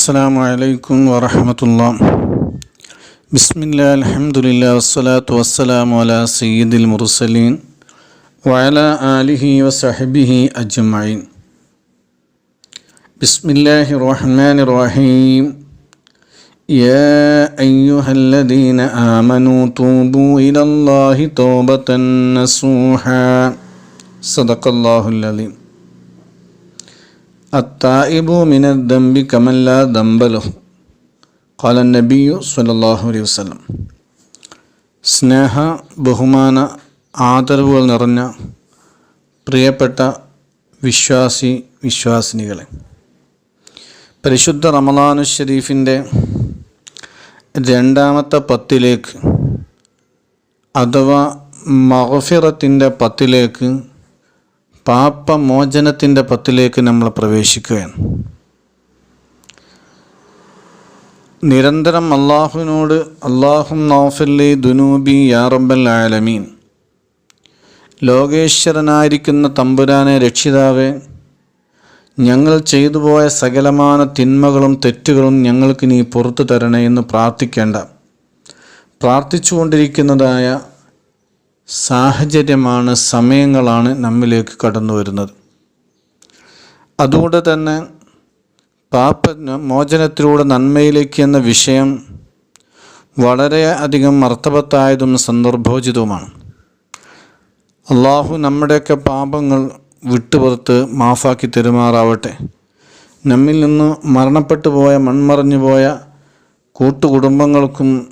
السلام عليكم ورحمة الله. بسم الله الحمد لله والصلاة والسلام على سيد المرسلين وعلى آله وصحبه أجمعين. بسم الله الرحمن الرحيم. يا أيها الذين آمنوا توبوا إلى الله توبة نصوحا. صدق الله العظيم. التائب من الذنب كمن لا ذنب له قال النبي صلى الله عليه وسلم സ്നേഹ ബഹുമാന ആദരവുകൾ നിറഞ്ഞ പ്രിയപ്പെട്ട വിശ്വാസി വിശ്വാസിനികളെ പരിശുദ്ധ റമദാനു ഷരീഫിൻ്റെ രണ്ടാമത്തെ പത്തിലേക്ക് അഥവാ മഹഫിറത്തിൻ്റെ പത്തിലേക്ക് പാപമോചനത്തിന്റെ പത്തിലേക്ക് നമ്മൾ പ്രവേശിക്കുകയാണ്. നിരന്തരം അള്ളാഹുവിനോട് അള്ളാഹും നോഫല്ലി ദുനൂബി യാറബൽ ആലമീൻ. ലോകേശ്വരനായിരിക്കുന്ന തമ്പുരാനെ രക്ഷിതാവെ ഞങ്ങൾ ചെയ്തു പോയ സകലമാന തിന്മകളും തെറ്റുകളും ഞങ്ങൾക്ക് നീ പുറത്തു തരണേ എന്ന് പ്രാർത്ഥിക്കേണ്ട. പ്രാർത്ഥിച്ചുകൊണ്ടിരിക്കുന്നതായ സാഹചര്യമാണ് സമയങ്ങളാണ് നമ്മിലേക്ക് കടന്നു വരുന്നത്. അതുകൊണ്ട് തന്നെ പാപ മോചനത്തിലൂടെ നന്മയിലേക്ക് എന്ന വിഷയം വളരെ അധികം അർത്ഥവത്തായതും സന്ദർഭോചിതവുമാണ്. അള്ളാഹു നമ്മുടെയൊക്കെ പാപങ്ങൾ വിട്ടുപുറത്ത് മാഫാക്കി തെരുമാറാവട്ടെ. നമ്മിൽ നിന്ന് മരണപ്പെട്ടു പോയ മൺമറഞ്ഞു പോയ കൂട്ടുകുടുംബങ്ങൾക്കും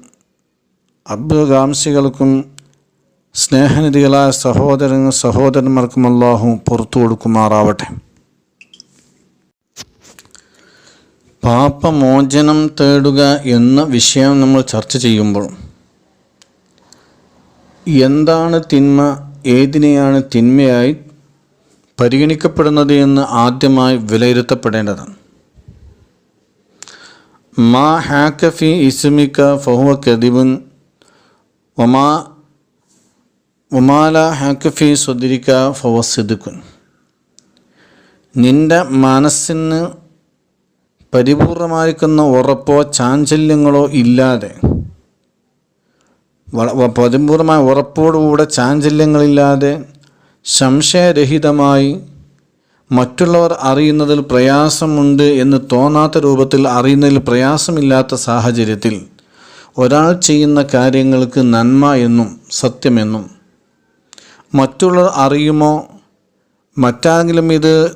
അഭ്യകാംക്ഷികൾക്കും സ്നേഹനിധികളായ സഹോദര സഹോദരന്മാർക്കും അള്ളാഹു പുറത്തു കൊടുക്കുമാറാവട്ടെ. പാപമോചനം തേടുക എന്ന വിഷയം നമ്മൾ ചർച്ച ചെയ്യുമ്പോൾ എന്താണ് തിന്മ ഏതിനെയാണ് തിന്മയായി പരിഗണിക്കപ്പെടുന്നത് എന്ന് ആദ്യമായി വിലയിരുത്തപ്പെടേണ്ടത്. മാ ഹാക്കഫി ഇസ്മിക്ക ഫഹുവ കദിബുൻ ഒമാ ഒമാല ഹാക്കഫി സ്വദിരിക്ക ഫവസിദുക്കുൻ നിന്റെ മനസ്സിന് പരിപൂർണമായിരിക്കുന്ന ഉറപ്പോ ചാഞ്ചല്യങ്ങളോ ഇല്ലാതെ പരിപൂർണമായ ഉറപ്പോടുകൂടെ ചാഞ്ചല്യങ്ങളില്ലാതെ സംശയരഹിതമായി മറ്റുള്ളവർ അറിയുന്നതിൽ പ്രയാസമുണ്ട് എന്ന് തോന്നാത്ത രൂപത്തിൽ അറിയുന്നതിൽ പ്രയാസമില്ലാത്ത സാഹചര്യത്തിൽ ഒരാൾ ചെയ്യുന്ന കാര്യങ്ങൾക്ക് നന്മ എന്നും സത്യമെന്നും മറ്റുള്ളവർ അറിയുമോ? മറ്റാരെങ്കിലും ഇത്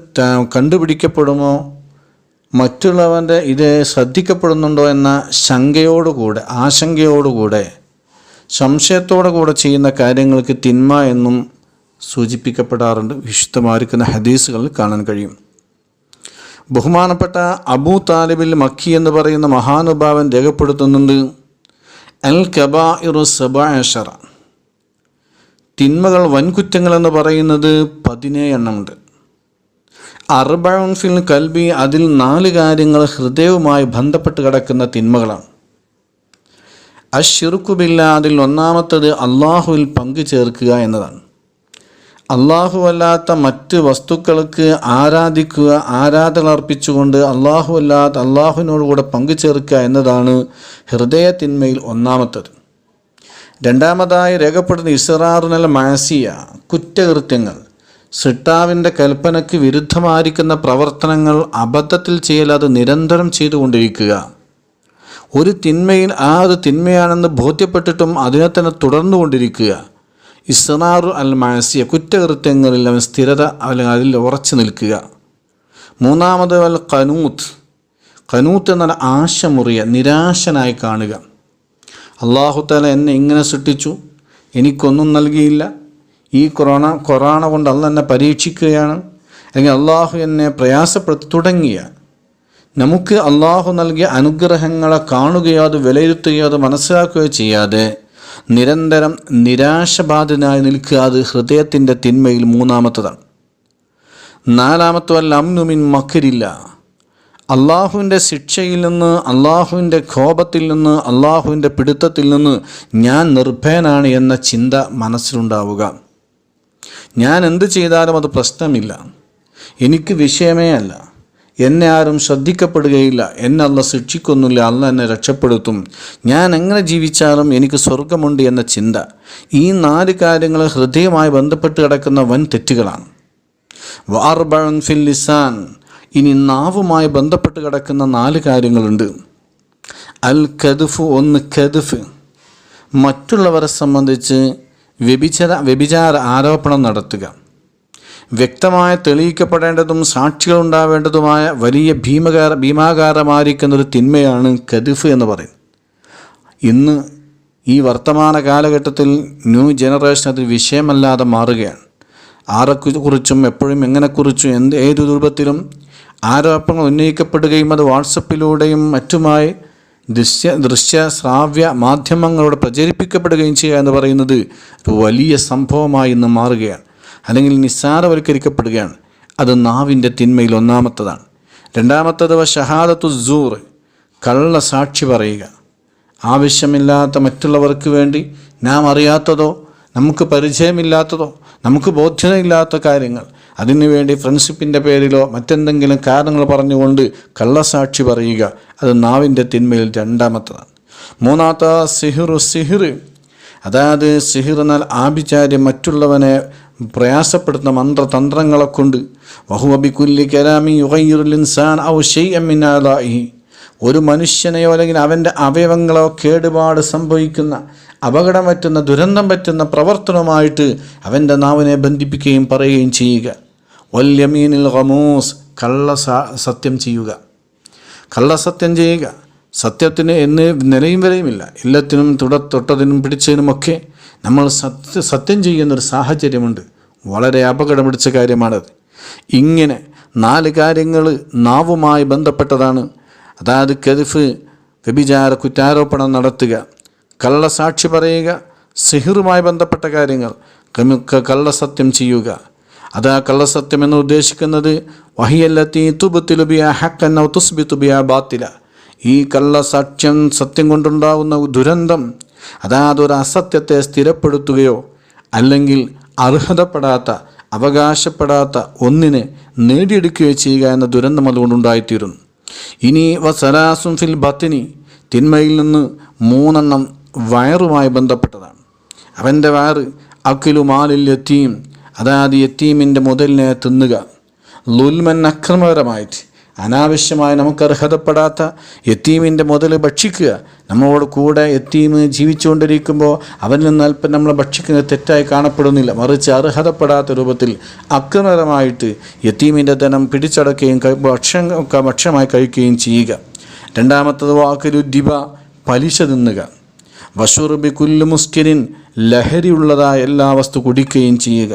കണ്ടുപിടിക്കപ്പെടുമോ? മറ്റുള്ളവന്റെ ഇത് ശ്രദ്ധിക്കപ്പെടുന്നുണ്ടോ എന്ന ശങ്കയോടുകൂടെ ആശങ്കയോടുകൂടെ സംശയത്തോടു കൂടെ ചെയ്യുന്ന കാര്യങ്ങൾക്ക് തിന്മ എന്നും സൂചിപ്പിക്കപ്പെടാറുണ്ട്. വിശുദ്ധമായിരിക്കുന്ന ഹദീസുകളിൽ കാണാൻ കഴിയും. ബഹുമാനപ്പെട്ട അബൂ താലിബിൽ മക്കി എന്ന് പറയുന്ന മഹാനുഭാവൻ രേഖപ്പെടുത്തുന്നുണ്ട് അൽ കബാ ഇറു സബാഷറ തിന്മകൾ വൻകുറ്റങ്ങൾ എന്ന് പറയുന്നത് പതിനേഴ് എണ്ണമുണ്ട്. അർബൺ ഫിൽ കൽബി അതിൽ നാല് കാര്യങ്ങൾ ഹൃദയവുമായി ബന്ധപ്പെട്ട് കിടക്കുന്ന തിന്മകളാണ്. അഷിറുക്കുബില്ല അതിൽ ഒന്നാമത്തത് അള്ളാഹുവിൽ പങ്കു ചേർക്കുക എന്നതാണ്. അള്ളാഹുവല്ലാത്ത മറ്റ് വസ്തുക്കൾക്ക് ആരാധിക്കുക ആരാധന അർപ്പിച്ചുകൊണ്ട് അള്ളാഹുവല്ലാത്ത അള്ളാഹുവിനോടുകൂടെ അള്ളാഹുവിനോട് പങ്കു ചേർക്കുക എന്നതാണ് ഹൃദയ തിന്മയിൽ ഒന്നാമത്തത്. രണ്ടാമതായി രേഖപ്പെടുന്ന ഇസറാറുനൽ മാസിയ കുറ്റകൃത്യങ്ങൾ. സിട്ടാവിന്റെ കൽപ്പനയ്ക്ക് വിരുദ്ധമായിരിക്കുന്ന പ്രവർത്തനങ്ങൾ അബദ്ധത്തിൽ ചെയ്യലാതെ നിരന്തരം ചെയ്തുകൊണ്ടിരിക്കുക. ഒരു തിന്മയിൽ ആ ഒരു തിന്മയാണെന്ന് ബോധ്യപ്പെട്ടിട്ടും അതിനെ തന്നെ തുടർന്നുകൊണ്ടിരിക്കുക. ഇസ്നാറു അൽ മാസിയ കുറ്റകൃത്യങ്ങളിൽ അവൻ സ്ഥിരത അല്ലെങ്കിൽ അതിൽ ഉറച്ചു നിൽക്കുക. മൂന്നാമത് അൽ കനൂത്ത് കനൂത്ത് എന്നാൽ ആശമുറിയ നിരാശനായി കാണുക. അള്ളാഹുത്താല എന്നെ ഇങ്ങനെ സൃഷ്ടിച്ചു. എനിക്കൊന്നും നൽകിയില്ല. ഈ കൊറോണ കൊറോണ കൊണ്ട് അല്ല എന്നെ പരീക്ഷിക്കുകയാണ്. അല്ലെങ്കിൽ അള്ളാഹു എന്നെ പ്രയാസപ്പെടുത്തി തുടങ്ങിയ നമുക്ക് അള്ളാഹു നൽകിയ അനുഗ്രഹങ്ങളെ കാണുകയോ അത് വിലയിരുത്തുകയോ അത് മനസ്സിലാക്കുകയോ ചെയ്യാതെ നിരന്തരം നിരാശബാധിതനായി നിൽക്കുക അത് ഹൃദയത്തിന്റെ തിന്മയിൽ മൂന്നാമത്തതാണ്. നാലാമത്തെ അല്ല അമ്നുമിൻ മക്കരില്ല. അള്ളാഹുവിന്റെ ശിക്ഷയിൽ നിന്ന് അള്ളാഹുവിന്റെ കോപത്തിൽ നിന്ന് അള്ളാഹുവിന്റെ പിടുത്തത്തിൽ നിന്ന് ഞാൻ നിർഭയനാണ് എന്ന ചിന്ത മനസ്സിലുണ്ടാവുക. ഞാൻ എന്ത് ചെയ്താലും അത് പ്രശ്നമില്ല. എനിക്ക് വിഷയമേ അല്ല. എന്നെ ആരും ശ്രദ്ധിക്കപ്പെടുകയില്ല. എന്നെ അല്ല ശിക്ഷിക്കൊന്നുമില്ല അല്ല എന്നെ രക്ഷപ്പെടുത്തും. ഞാൻ എങ്ങനെ ജീവിച്ചാലും എനിക്ക് സ്വർഗമുണ്ട് എന്ന ചിന്ത. ഈ നാല് കാര്യങ്ങൾ ഹൃദയമായി ബന്ധപ്പെട്ട് കിടക്കുന്ന വൻ തെറ്റുകളാണ്. വാർബൺ ഫിൽ ലിസാൻ. ഇനി നാവുമായി ബന്ധപ്പെട്ട് കിടക്കുന്ന നാല് കാര്യങ്ങളുണ്ട്. അൽ കദുഫ് ഒന്ന് കദുഫ്. മറ്റുള്ളവരെ സംബന്ധിച്ച് വ്യഭിചര വ്യഭിചാര ആരോപണം നടത്തുക. വ്യക്തമായ തെളിയിക്കപ്പെടേണ്ടതും സാക്ഷികൾ ഉണ്ടാവേണ്ടതുമായ വലിയ ഭീമകാര ഭീമാകാരമായിരിക്കുന്ന ഒരു തിന്മയാണ് കദിഫ് എന്ന് പറയും ഇന്ന് ഈ വർത്തമാന കാലഘട്ടത്തിൽ ന്യൂ ജനറേഷൻ അത് വിഷയമല്ലാതെ മാറുകയാണ്. ആരെക്കുറിച്ചും എപ്പോഴും എങ്ങനെക്കുറിച്ചും എന്ത് ഏത് രൂപത്തിലും ആരോപണങ്ങൾ ഉന്നയിക്കപ്പെടുകയും അത് വാട്സപ്പിലൂടെയും മറ്റുമായി ദൃശ്യ ദൃശ്യ ശ്രാവ്യ മാധ്യമങ്ങളോട് പ്രചരിപ്പിക്കപ്പെടുകയും ചെയ്യുക എന്ന് പറയുന്നത് ഒരു വലിയ സംഭവമായി ഇന്ന് മാറുകയാണ്. അല്ലെങ്കിൽ നിസ്സാരവൽക്കരിക്കപ്പെടുകയാണ്. അത് നാവിന്റെ തിന്മയിൽ ഒന്നാമത്തതാണ്. രണ്ടാമത്തത് ഷഹാദത്തു സൂർ കള്ള സാക്ഷി പറയുക. ആവശ്യമില്ലാത്ത മറ്റുള്ളവർക്ക് വേണ്ടി നാം അറിയാത്തതോ നമുക്ക് പരിചയമില്ലാത്തതോ നമുക്ക് ബോധ്യതയില്ലാത്ത കാര്യങ്ങൾ അതിനുവേണ്ടി ഫ്രണ്ട്ഷിപ്പിന്റെ പേരിലോ മറ്റെന്തെങ്കിലും കാരണങ്ങൾ പറഞ്ഞുകൊണ്ട് കള്ളസാക്ഷി പറയുക അത് നാവിന്റെ തിന്മയിൽ രണ്ടാമത്തതാണ്. മൂന്നാമത്തെ സിഹിറു സിഹിർ അതായത് സിഹിർ എന്നാൽ ആഭിചാര്യം മറ്റുള്ളവനെ പ്രയാസപ്പെടുത്തുന്ന മന്ത്രതന്ത്രങ്ങളെ കൊണ്ട് വഹുബിക്കുല്ലി കലാമി യുഗയ്യുൽ ഇൻസാൻ ഔ ഷെയ് മിനാലാഹി ഒരു മനുഷ്യനെയോ അല്ലെങ്കിൽ അവന്റെ അവയവങ്ങളോ കേടുപാട് സംഭവിക്കുന്ന അപകടം പറ്റുന്ന ദുരന്തം പറ്റുന്ന പ്രവർത്തനവുമായിട്ട് അവന്റെ നാവിനെ ബന്ധിപ്പിക്കുകയും പറയുകയും ചെയ്യുക. വല്യമീനിൽ റമൂസ് കള്ള സത്യം ചെയ്യുക. കള്ളസത്യം ചെയ്യുക. സത്യത്തിന് എന്ന് നിലയും വരെയുമില്ല എല്ലാത്തിനും തുട തൊട്ടതിനും പിടിച്ചതിനുമൊക്കെ നമ്മൾ സത്യ സത്യം ചെയ്യുന്നൊരു സാഹചര്യമുണ്ട്. വളരെ അപകടം പിടിച്ച കാര്യമാണത്. ഇങ്ങനെ നാല് കാര്യങ്ങൾ നാവുമായി ബന്ധപ്പെട്ടതാണ്. അതായത് കെതിഫ് വ്യഭിചാര കുറ്റാരോപണം നടത്തുക. കള്ളസാക്ഷി പറയുക സിഹിറുമായി ബന്ധപ്പെട്ട കാര്യങ്ങൾ കള്ളസത്യം ചെയ്യുക. അത് ആ കള്ളസത്യം എന്ന് ഉദ്ദേശിക്കുന്നത് വഹിയല്ലത്തി തുബത്തിലുബിയ ഹക്കൻ തുസ്ബിത്തുബിയ ബാത്തില. ഈ കള്ളസാക്ഷ്യം സത്യം കൊണ്ടുണ്ടാകുന്ന ദുരന്തം അതായത് ഒരു അസത്യത്തെ സ്ഥിരപ്പെടുത്തുകയോ അല്ലെങ്കിൽ അർഹതപ്പെടാത്ത അവകാശപ്പെടാത്ത ഒന്നിനെ നേടിയെടുക്കുകയോ ചെയ്യുക എന്ന ദുരന്തം അതുകൊണ്ടുണ്ടായിത്തീരുന്നു. ഇനി വസലാസും ഫിൽ ബത്തിനി തിന്മയിൽ നിന്ന് മൂന്നെണ്ണം വയറുമായി ബന്ധപ്പെട്ടതാണ്. അവന്റെ വയറ് അഖിലു മാലിൽ എത്തിയും അതായത് യത്തീമിന്റെ മുതലിനെ തിന്നുക. ലുൽമൻ അക്രമകരമായിട്ട് അനാവശ്യമായി നമുക്ക് അർഹതപ്പെടാത്ത യത്തീമിന്റെ മുതൽ ഭക്ഷിക്കുക. നമ്മളോട് കൂടെ യത്തീം ജീവിച്ചുകൊണ്ടിരിക്കുമ്പോൾ അവനിൽ നിന്ന് അല്പം നമ്മൾ ഭക്ഷിക്കുന്നത് തെറ്റായി കാണപ്പെടുന്നില്ല. മറിച്ച് അർഹതപ്പെടാത്ത രൂപത്തിൽ അക്രമകരമായിട്ട് യത്തീമിന്റെ ധനം പിടിച്ചടക്കുകയും ഭക്ഷണം ഭക്ഷണമായി കഴിക്കുകയും ചെയ്യുക. രണ്ടാമത്തത് വാക്കൊരു ദിബ പലിശ തിന്നുക. വഷുറുബി കുല്ലു മുസ്കിരിൻ ലഹരിയുള്ളതായ എല്ലാ വസ്തു കുടിക്കുകയും ചെയ്യുക.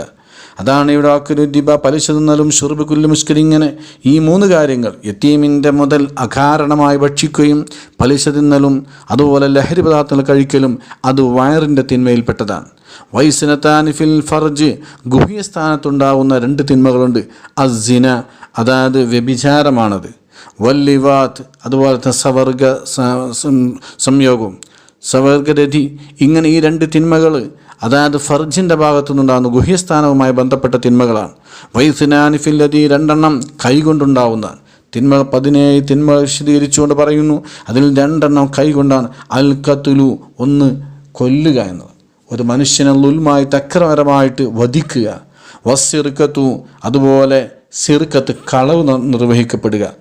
അതാണ് ഇവിടെ ആക്കൊരു ദിബ പലിശ തിന്നലും ഷുറുബ് കുല്ലു മുസ്കിൻ ഇങ്ങനെ ഈ മൂന്ന് കാര്യങ്ങൾ യത്തീമിന്റെ മുതൽ അകാരണമായി ഭക്ഷിക്കുകയും പലിശ തിന്നലും അതുപോലെ ലഹരി പദാർത്ഥങ്ങൾ കഴിക്കലും അത് വയറിന്റെ തിന്മയിൽപ്പെട്ടതാണ്. വൈസിനത്താനിഫിൽ ഫർജ് ഗുഹ്യ സ്ഥാനത്തുണ്ടാകുന്ന രണ്ട് തിന്മകളുണ്ട് അസിന അതായത് വ്യഭിചാരമാണത്. വല്ലിവാത്ത് അതുപോലത്തെ സവർഗ സംയോഗവും സവർഗരതി ഇങ്ങനെ ഈ രണ്ട് തിന്മകൾ അതായത് ഫർജിന്റെ ഭാഗത്തു നിന്നുണ്ടാകുന്ന ഗുഹ്യസ്ഥാനവുമായി ബന്ധപ്പെട്ട തിന്മകളാണ്. വൈസിനാനിഫില്ലതി രണ്ടെണ്ണം കൈകൊണ്ടുണ്ടാവുന്നതാണ്. തിന്മ പതിനേഴ് തിന്മ വിശദീകരിച്ചുകൊണ്ട് പറയുന്നു അതിൽ രണ്ടെണ്ണം കൈകൊണ്ടാണ് അൽ കത്തുലു ഒന്ന് കൊല്ലുക എന്നത്. ഒരു മനുഷ്യനെ ലുൽമായി തക്രപരമായിട്ട് വധിക്കുക. വസ്സിറുക്കത്തു അതുപോലെ സിറുക്കത്ത് കളവ് നിർവഹിക്കപ്പെടുക.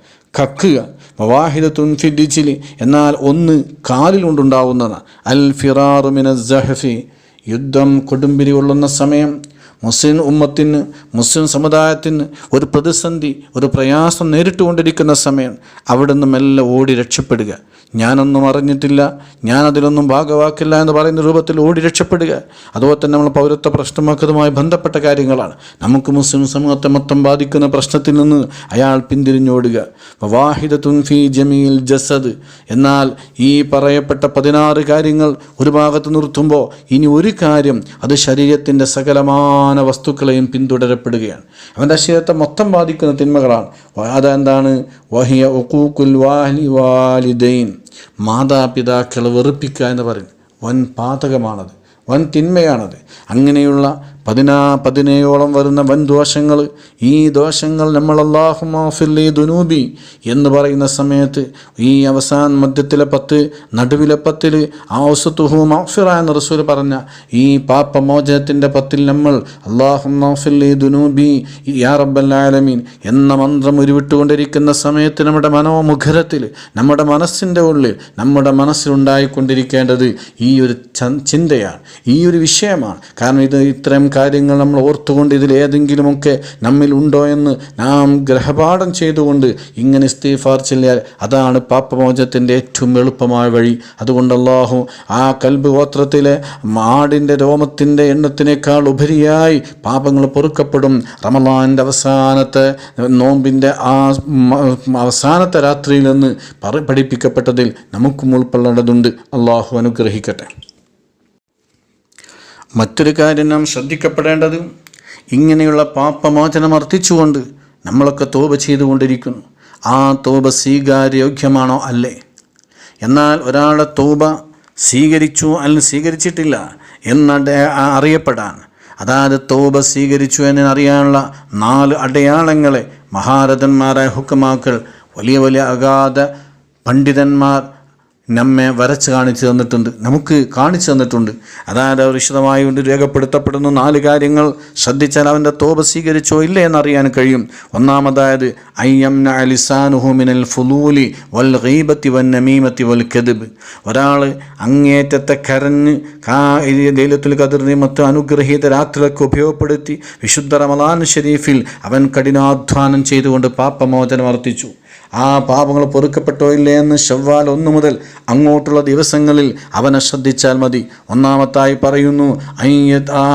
കക്കുക. വവാഹിദത്തുൻ ഫിഡിച്ചിലി എന്നാൽ ഒന്ന് കാലിൽ കൊണ്ടുണ്ടാവുന്നതാണ്. അൽ ഫിറാറുമിന ജഹഫി യുദ്ധം കൊടുമ്പിരി കൊള്ളുന്ന സമയം മുസ്ലിം ഉമ്മത്തിന് മുസ്ലിം സമുദായത്തിന് ഒരു പ്രതിസന്ധി ഒരു പ്രയാസം നേരിട്ടുകൊണ്ടിരിക്കുന്ന സമയം അവിടെ നിന്ന് മെല്ലെ ഓടി രക്ഷപ്പെടുക. ഞാനൊന്നും അറിഞ്ഞിട്ടില്ല ഞാൻ അതിലൊന്നും ഭാഗവാക്കില്ല എന്ന് പറയുന്ന രൂപത്തിൽ ഓടി രക്ഷപ്പെടുക. അതുപോലെ തന്നെ നമ്മൾ പൗരത്വ പ്രശ്നമാക്കതുമായി ബന്ധപ്പെട്ട കാര്യങ്ങളാണ്. നമുക്ക് മുസ്ലിം സമൂഹത്തെ മൊത്തം ബാധിക്കുന്ന പ്രശ്നത്തിൽ നിന്ന് അയാൾ പിന്തിരിഞ്ഞോടുക. വാഹിദ തുൻഫി ജമീൽ ജസദ്. എന്നാൽ ഈ പറയപ്പെട്ട പതിനാറ് കാര്യങ്ങൾ ഒരു ഭാഗത്ത് നിർത്തുമ്പോൾ ഇനി ഒരു കാര്യം അത് ശരീരത്തിന്റെ സകലമായ സകലമാന വസ്തുക്കളെയും പിന്തുടരപ്പെടുകയാണ്. അവന്റെ ശരീരത്തെ മൊത്തം ബാധിക്കുന്ന തിന്മകളാണ്. അതെന്താണ് വഹിയ ഒക്കൂക്കുൽ വാലി വാലിദൈൻ. മാതാപിതാക്കളെ വെറുപ്പിക്കുക എന്ന് പറയുന്നത് വൻ പാതകമാണത് വൻ തിന്മയാണത്. അങ്ങനെയുള്ള പതിനാ പതിനേഴോളം വരുന്ന വൻ ദോഷങ്ങൾ. ഈ ദോഷങ്ങൾ നമ്മൾ അള്ളാഹു മാഫില്ലി ദുനൂബി എന്ന് പറയുന്ന സമയത്ത് ഈ അവസാന മധ്യത്തിലെ പത്ത് നടുവിലെ പത്തിൽ ഔസത്തുഹു മാഫിറ എന്ന് റസൂൽ പറഞ്ഞ ഈ പാപമോചനത്തിന്റെ പത്തിൽ നമ്മൾ അള്ളാഹു മാഫില്ലി ദുനൂബി യാ റബ്ബല്ലാലമീൻ എന്ന മന്ത്രം ഉരുവിട്ടുകൊണ്ടിരിക്കുന്ന സമയത്ത് നമ്മുടെ മനോമുഖരത്തിൽ നമ്മുടെ മനസ്സിന്റെ ഉള്ളിൽ നമ്മുടെ മനസ്സിലുണ്ടായിക്കൊണ്ടിരിക്കേണ്ടത് ഈ ഒരു ചിന്തയാണ് ഈ ഒരു വിഷയമാണ്. കാരണം ഇത് ഇത്തരം കാര്യങ്ങൾ നമ്മൾ ഓർത്തുകൊണ്ട് ഇതിൽ ഏതെങ്കിലുമൊക്കെ നമ്മിൽ ഉണ്ടോ എന്ന് നാം ഗ്രഹപാഠം ചെയ്തുകൊണ്ട് ഇങ്ങനെ ഇസ്തീഫാർ ചെല്ലിയാൽ അതാണ് പാപ്പമോചത്തിന്റെ ഏറ്റവും എളുപ്പമായ വഴി. അതുകൊണ്ട് അള്ളാഹു ആ കൽബ് ഗോത്രത്തിലെ മാടിന്റെ രോമത്തിന്റെ എണ്ണത്തിനേക്കാൾ ഉപരിയായി പാപങ്ങൾ പൊറുക്കപ്പെടും. റമലാന്റെ അവസാനത്തെ നോമ്പിന്റെ ആ അവസാനത്തെ രാത്രിയിൽ നിന്ന് പറ പഠിപ്പിക്കപ്പെട്ടതിൽ നമുക്കും ഉൾക്കൊള്ളേണ്ടതുണ്ട്. അള്ളാഹു അനുഗ്രഹിക്കട്ടെ. മറ്റൊരു കാര്യം നാം ശ്രദ്ധിക്കപ്പെടേണ്ടത് ഇങ്ങനെയുള്ള പാപമോചനം അർത്ഥിച്ചുകൊണ്ട് നമ്മളൊക്കെ തോപ ചെയ്തുകൊണ്ടിരിക്കുന്നു. ആ തോപ സ്വീകാര്യോഗ്യമാണോ അല്ലേ? എന്നാൽ ഒരാളെ തോപ സ്വീകരിച്ചു അല്ലെങ്കിൽ സ്വീകരിച്ചിട്ടില്ല എന്ന അറിയപ്പെടാൻ. അതായത് തോപ സ്വീകരിച്ചു എന്നറിയാനുള്ള നാല് അടയാളങ്ങളെ മഹാരഥന്മാരായ ഹുക്കമാക്കൾ വലിയ വലിയ അഗാധ പണ്ഡിതന്മാർ നമ്മെ വരച്ച് കാണിച്ചു തന്നിട്ടുണ്ട്. നമുക്ക് കാണിച്ചു തന്നിട്ടുണ്ട്. അതായത് അവർ വിശദമായി കൊണ്ട് രേഖപ്പെടുത്തപ്പെടുന്ന നാല് കാര്യങ്ങൾ ശ്രദ്ധിച്ചാൽ അവന്റെ തോപ സ്വീകരിച്ചോ ഇല്ലേ എന്നറിയാൻ കഴിയും. ഒന്നാമതായത് അയ്യംന അലിസാനുഹുമിനൽ ഫുലൂലി വൽ റീബത്തി വൻ നമീമത്തി വൽ കെതിബ് ഒരാൾ അങ്ങേറ്റത്തെ കരഞ്ഞ് കാ ലൈലത്തുൽ ഖദറിനെ മറ്റ് അനുഗ്രഹീത രാത്രികളൊക്കെ ഉപയോഗപ്പെടുത്തി വിശുദ്ധ റമലാൻ ഷെരീഫിൽ അവൻ കഠിനാധ്വാനം ചെയ്തുകൊണ്ട് പാപമോചനം വർത്തിച്ചു ആ പാപങ്ങൾ പൊറുക്കപ്പെട്ടോ ഇല്ലേ എന്ന് ശവ്വാൽ ഒന്നു മുതൽ അങ്ങോട്ടുള്ള ദിവസങ്ങളിൽ അവനെ ശ്രദ്ധിച്ചാൽ മതി. ഒന്നാമത്തായി പറയുന്നു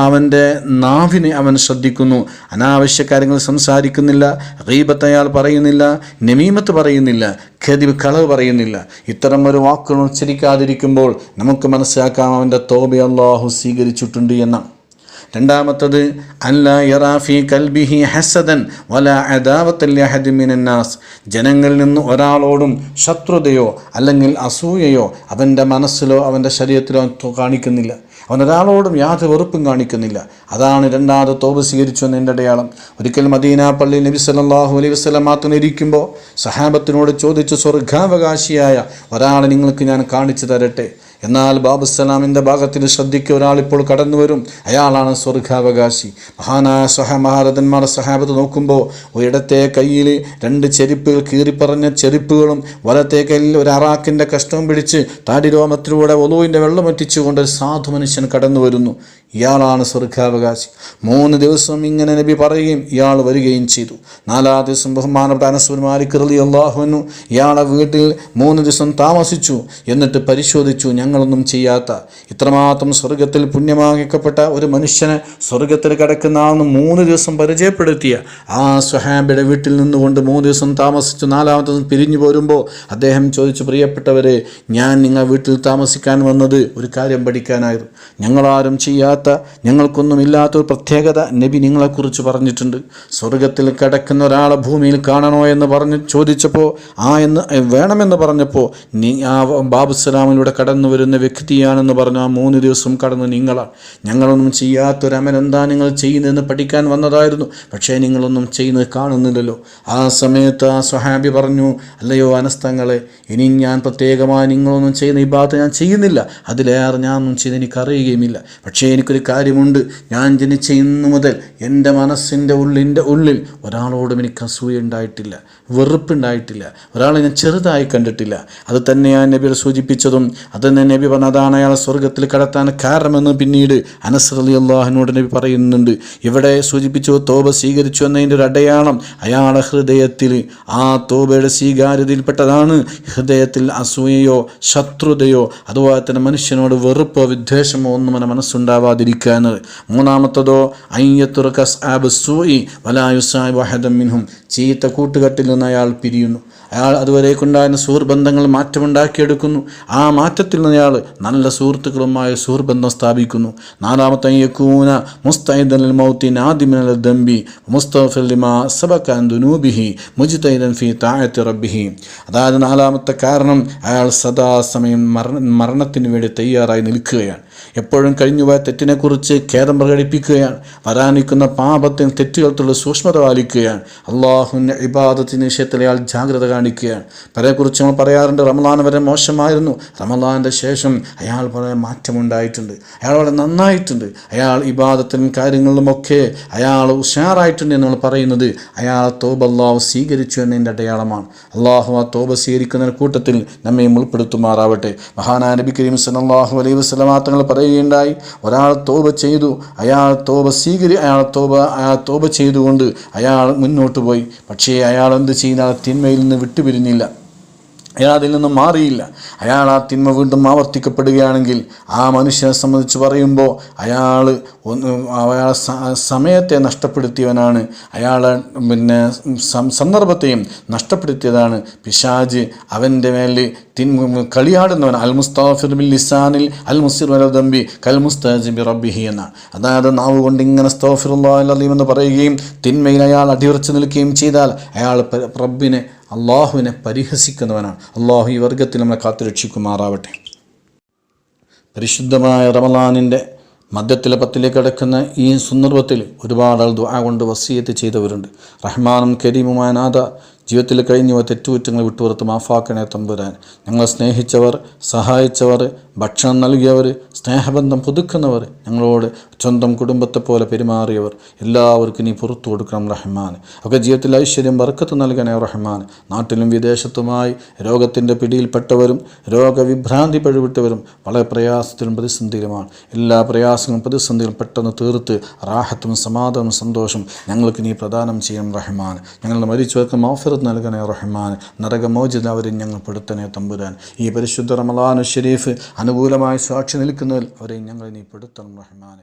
അവന്റെ നാവിനെ അവൻ ശ്രദ്ധിക്കുന്നു. അനാവശ്യ കാര്യങ്ങൾ സംസാരിക്കുന്നില്ല റീബത്ത് അയാൾ പറയുന്നില്ല നെമീമത്ത് പറയുന്നില്ല ഖദിബ് കളവ് പറയുന്നില്ല. ഇത്തരം ഒരു വാക്കുകൾ ഉച്ചരിക്കാതിരിക്കുമ്പോൾ നമുക്ക് മനസ്സിലാക്കാം അവന്റെ തോബി അള്ളാഹു സ്വീകരിച്ചിട്ടുണ്ട് എന്നാണ്. രണ്ടാമത്തത് അല്ല യറാഫി കൽബിഹി ഹസദൻ വല അദാവത്തല്യഹദിമിനാസ് ജനങ്ങളിൽ നിന്ന് ഒരാളോടും ശത്രുതയോ അല്ലെങ്കിൽ അസൂയയോ അവന്റെ മനസ്സിലോ അവന്റെ ശരീരത്തിലോ കാണിക്കുന്നില്ല. അവൻ ഒരാളോടും യാതൊരു വെറുപ്പും കാണിക്കുന്നില്ല. അതാണ് രണ്ടാമത് തോപ് സ്വീകരിച്ചു എന്നതിന്റെ അടയാളം. ഒരിക്കൽ മദീന പള്ളി നബി സല്ലല്ലാഹു അലൈഹി വസ്ലം മാത്രം ഇരിക്കുമ്പോൾ സഹാബത്തിനോട് ചോദിച്ചു സ്വർഗാവകാശിയായ ഒരാളെ നിങ്ങൾക്ക് ഞാൻ കാണിച്ചു തരട്ടെ? എന്നാൽ ബാബു സലാമിന്റെ ഭാഗത്തിൽ ശ്രദ്ധിക്കുക ഒരാളിപ്പോൾ കടന്നു വരും. അയാളാണ് സ്വർഗാവകാശി. മഹാനായ സഹ മഹാരഥന്മാരുടെ സഹാബത്ത് നോക്കുമ്പോൾ ഒരിടത്തെ കയ്യിൽ രണ്ട് ചെരുപ്പുകൾ കീറിപ്പറഞ്ഞ ചെരുപ്പുകളും വലത്തെ കയ്യിൽ ഒരു അറാക്കിന്റെ കഷ്ടവും പിടിച്ച് താടിരോമത്തിലൂടെ ഒലുവിന്റെ വെള്ളം ഒറ്റിച്ചുകൊണ്ട് ഒരു സാധു മനുഷ്യൻ കടന്നു വരുന്നു. ഇയാളാണ് സ്വർഗാവകാശി. മൂന്ന് ദിവസം ഇങ്ങനെ നബി പറയുകയും ഇയാൾ വരികയും ചെയ്തു. നാലാം ദിവസം ബഹുമാനപ്പെട്ട അള്ളാഹുവിനു ഇയാളെ വീട്ടിൽ മൂന്ന് ദിവസം താമസിച്ചു. എന്നിട്ട് പരിശോധിച്ചു ഞങ്ങളൊന്നും ചെയ്യാത്ത ഇത്രമാത്രം സ്വർഗത്തിൽ പുണ്യമാകിക്കപ്പെട്ട ഒരു മനുഷ്യനെ സ്വർഗത്തിൽ കിടക്കുന്ന ആണെന്ന് മൂന്ന് ദിവസം പരിചയപ്പെടുത്തിയ ആ സ്വഹാബിയുടെ വീട്ടിൽ നിന്നുകൊണ്ട് മൂന്ന് ദിവസം താമസിച്ചു നാലാമത്തെ ദിവസം പിരിഞ്ഞു പോരുമ്പോൾ അദ്ദേഹം ചോദിച്ചു പ്രിയപ്പെട്ടവരെ ഞാൻ നിങ്ങൾ വീട്ടിൽ താമസിക്കാൻ വന്നത് ഒരു കാര്യം പഠിക്കാനായിരുന്നു. ഞങ്ങളാരും ചെയ്യാത്ത ഞങ്ങൾക്കൊന്നും ഇല്ലാത്തൊരു പ്രത്യേകത നബി നിങ്ങളെക്കുറിച്ച് പറഞ്ഞിട്ടുണ്ട്. സ്വർഗത്തിൽ കിടക്കുന്ന ഒരാളെ ഭൂമിയിൽ കാണണോ എന്ന് പറഞ്ഞ് ചോദിച്ചപ്പോൾ ആ എന്ന് വേണമെന്ന് പറഞ്ഞപ്പോൾ നീ ആ ബാബുസലാമിലൂടെ കടന്നു വരുന്ന വ്യക്തിയാണെന്ന് പറഞ്ഞാൽ മൂന്ന് ദിവസം കടന്ന് നിങ്ങളാണ് ഞങ്ങളൊന്നും ചെയ്യാത്തൊരമൻ എന്താ നിങ്ങൾ ചെയ്യുന്നതെന്ന് പഠിക്കാൻ വന്നതായിരുന്നു. പക്ഷേ നിങ്ങളൊന്നും ചെയ്യുന്നത് കാണുന്നില്ലല്ലോ. ആ സമയത്ത് ആ സ്വഹാബി പറഞ്ഞു അല്ലയോ അനസ്തങ്ങളെ ഇനി ഞാൻ പ്രത്യേകമായി നിങ്ങളൊന്നും ചെയ്യുന്ന ഈ ഭാഗത്ത് ഞാൻ ചെയ്യുന്നില്ല. അതിലേറെ ഞാനൊന്നും ചെയ്ത് എനിക്കറിയുകയുമില്ല. പക്ഷേ എനിക്കൊരു കാര്യമുണ്ട്. ഞാൻ ജനിച്ച ഇന്നു മുതൽ എന്റെ മനസ്സിന്റെ ഉള്ളിന്റെ ഉള്ളിൽ ഒരാളോടും എനിക്ക് അസൂയ ഉണ്ടായിട്ടില്ല. വെറുപ്പുണ്ടായിട്ടില്ല ഒരാളെ ഞാൻ ചെറുതായി കണ്ടിട്ടില്ല. അത് തന്നെയാണ് നബി സൂചിപ്പിച്ചതും അത് തന്നെ നബി പറഞ്ഞ അതാണ് അയാളെ സ്വർഗത്തിൽ കടത്താൻ കാരണമെന്ന് പിന്നീട് അനസ് അലി നബി പറയുന്നുണ്ട്. ഇവിടെ സൂചിപ്പിച്ചു തോബ സ്വീകരിച്ചു എന്നതിന്റെ ഒരു അടയാളം അയാളുടെ ഹൃദയത്തിൽ. ആ തോബയുടെ സ്വീകാര്യതയിൽപ്പെട്ടതാണ് ഹൃദയത്തിൽ അസൂയയോ ശത്രുതയോ അതുപോലെ തന്നെ മനുഷ്യനോട് വെറുപ്പോ വിദ്വേഷമോ ഒന്നും അവന്റെ മനസ്സുണ്ടാവാതിരിക്കാന് മൂന്നാമത്തതോ അയ്യത്തുറക്കസ് ആബ് സൂയി വലായുസായ് വഹദം മിൻഹും. ചീത്ത കൂട്ടുകെട്ടിൽ നിന്ന് അയാൾ പിരിയുന്നു. അയാൾ അതുവരേക്കുണ്ടായിരുന്ന സുഹൃബന്ധങ്ങൾ മാറ്റമുണ്ടാക്കിയെടുക്കുന്നു. ആ മാറ്റത്തിൽ നിന്ന് അയാൾ നല്ല സുഹൃത്തുക്കളുമായി സുഹൃബന്ധം സ്ഥാപിക്കുന്നു. നാലാമത്തെ യക്കൂന മുസ്തൈദൽ മൗത്തിൻ ആദിമിനൽ ദംബി മുസ്തഫലിമാ സബക്കാൻ ദുനൂബിഹി മുജിതൈദൻ ഫി താഴത്തി റബ്ബിഹി. അതായത് നാലാമത്തെ കാരണം അയാൾ സദാസമയം മരണ മരണത്തിന് വേണ്ടി തയ്യാറായി നിൽക്കുകയാണ്. എപ്പോഴും കഴിഞ്ഞുപോയ തെറ്റിനെക്കുറിച്ച് ഖേദം പ്രകടിപ്പിക്കുകയാണ്. വരാനിരിക്കുന്ന പാപത്തിന് തെറ്റുകൾക്കുള്ള സൂക്ഷ്മത പാലിക്കുകയാണ്. അള്ളാഹുവിന്റെ ഇബാദത്തിന് വിഷയത്തിൽ അയാൾ ജാഗ്രത കാണിക്കുകയാണ്. പലരെക്കുറിച്ച് നമ്മൾ പറയാറുണ്ട് റമലാൻ വരെ മോശമായിരുന്നു. റമലാന്റെ ശേഷം അയാൾ വളരെ മാറ്റമുണ്ടായിട്ടുണ്ട്. അയാൾ വളരെ നന്നായിട്ടുണ്ട്. അയാൾ ഇബാദത്തിനും കാര്യങ്ങളിലുമൊക്കെ അയാൾ ഉഷാറായിട്ടുണ്ട് എന്ന് നമ്മൾ പറയുന്നത് അയാൾ തോബ് അള്ളാഹു സ്വീകരിച്ചു എന്നതിന്റെ അടയാളമാണ്. അള്ളാഹു ആ തോബ സ്വീകരിക്കുന്ന കൂട്ടത്തിൽ നമ്മയും ഉൾപ്പെടുത്തുമാറാവട്ടെ. മഹാനാ നബി കരീം സലാഹു അലൈഹി വസല്ലമ തങ്ങൾ പറയുകയുണ്ടായി. ഒരാൾ തോബ ചെയ്തു. അയാൾ തോബ സ്വീകരി അയാൾ തോബ അയാൾ തോബ ചെയ്തുകൊണ്ട് അയാൾ മുന്നോട്ട് പോയി. പക്ഷേ അയാൾ എന്ത് ചെയ്യുന്ന തിന്മയിൽ നിന്ന് വിട്ടുപിരിഞ്ഞില്ല. അയാൾ അതിൽ നിന്നും മാറിയില്ല. അയാൾ ആ തിന്മ വീണ്ടും ആവർത്തിക്കപ്പെടുകയാണെങ്കിൽ ആ മനുഷ്യനെ സംബന്ധിച്ച് പറയുമ്പോൾ അയാൾ അയാൾ സമയത്തെ നഷ്ടപ്പെടുത്തിയവനാണ്. അയാൾ പിന്നെ സന്ദർഭത്തെയും നഷ്ടപ്പെടുത്തിയതാണ്. പിശാജ് അവന്റെ മേൽ തിൻ കളിയാടുന്നവൻ. അൽ മുസ്താഫിർ ബിൽ ലിസാനിൽ അൽ മുസിർ വലദംബി കൽ മുസ്താജിബി റബ്ബിഹി എന്നാണ് അതായത് നാവ് കൊണ്ട് ഇങ്ങനെ സ്തോഫിറുല്ലാഹീം എന്ന് പറയുകയും തിന്മയിൽ അയാൾ അടിയുറച്ചു നിൽക്കുകയും ചെയ്താൽ അയാൾ റബ്ബിനെ അള്ളാഹുവിനെ പരിഹസിക്കുന്നവനാണ്. അള്ളാഹു ഈ വർഗത്തിൽ നമ്മളെ കാത്തുരക്ഷിക്കുമാറാവട്ടെ പരിശുദ്ധമായ റമലാനിന്റെ മദ്യത്തിലെ പത്തിലേക്ക് കിടക്കുന്ന ഈ സന്ദർഭത്തിൽ ഒരുപാട് ആൾ ദുആ കൊണ്ട് വസീയത്ത് ചെയ്തവരുണ്ട്. റഹ്മാനും കരീമുമായ നാഥ ജീവിതത്തിൽ കഴിഞ്ഞു പോയ തെറ്റുകുറ്റങ്ങൾ വിട്ടുപുറത്ത് മാഫാക്കണേ തമ്പുരാൻ. ഞങ്ങളെ സ്നേഹിച്ചവർ സഹായിച്ചവർ ഭക്ഷണം നൽകിയവർ സ്നേഹബന്ധം പുതുക്കുന്നവർ ഞങ്ങളോട് സ്വന്തം കുടുംബത്തെ പോലെ പെരുമാറിയവർ എല്ലാവർക്കും നീ പുറത്തു കൊടുക്കണം റഹ്മാൻ. ഒക്കെ ജീവിതത്തിൽ ഐശ്വര്യം ബർക്കത്ത് നൽകണേ റഹ്മാൻ. നാട്ടിലും വിദേശത്തുമായി രോഗത്തിന്റെ പിടിയിൽപ്പെട്ടവരും രോഗവിഭ്രാന്തി പഴുവിട്ടവരും വളരെ പ്രയാസത്തിലും പ്രതിസന്ധിയിലുമാണ്. എല്ലാ പ്രയാസങ്ങളും പ്രതിസന്ധികളും പെട്ടെന്ന് തീർത്ത് റാഹത്തും സമാധാനവും സന്തോഷം ഞങ്ങൾക്ക് നീ പ്രദാനം ചെയ്യണം റഹ്മാൻ. ഞങ്ങളുടെ മരിച്ചവർക്ക് മാഫിറത്ത് നൽകണേ റഹ്മാൻ. നരകമോചിത അവരെ ഞങ്ങൾ പെടുത്തണേ തമ്പുരാൻ. ഈ പരിശുദ്ധ റമലാനു ഷെരീഫ് അനുകൂലമായി സാക്ഷി നിൽക്കുന്നതിൽ അവരെ ഞങ്ങൾ നീ പെടുത്തണം റഹ്മാൻ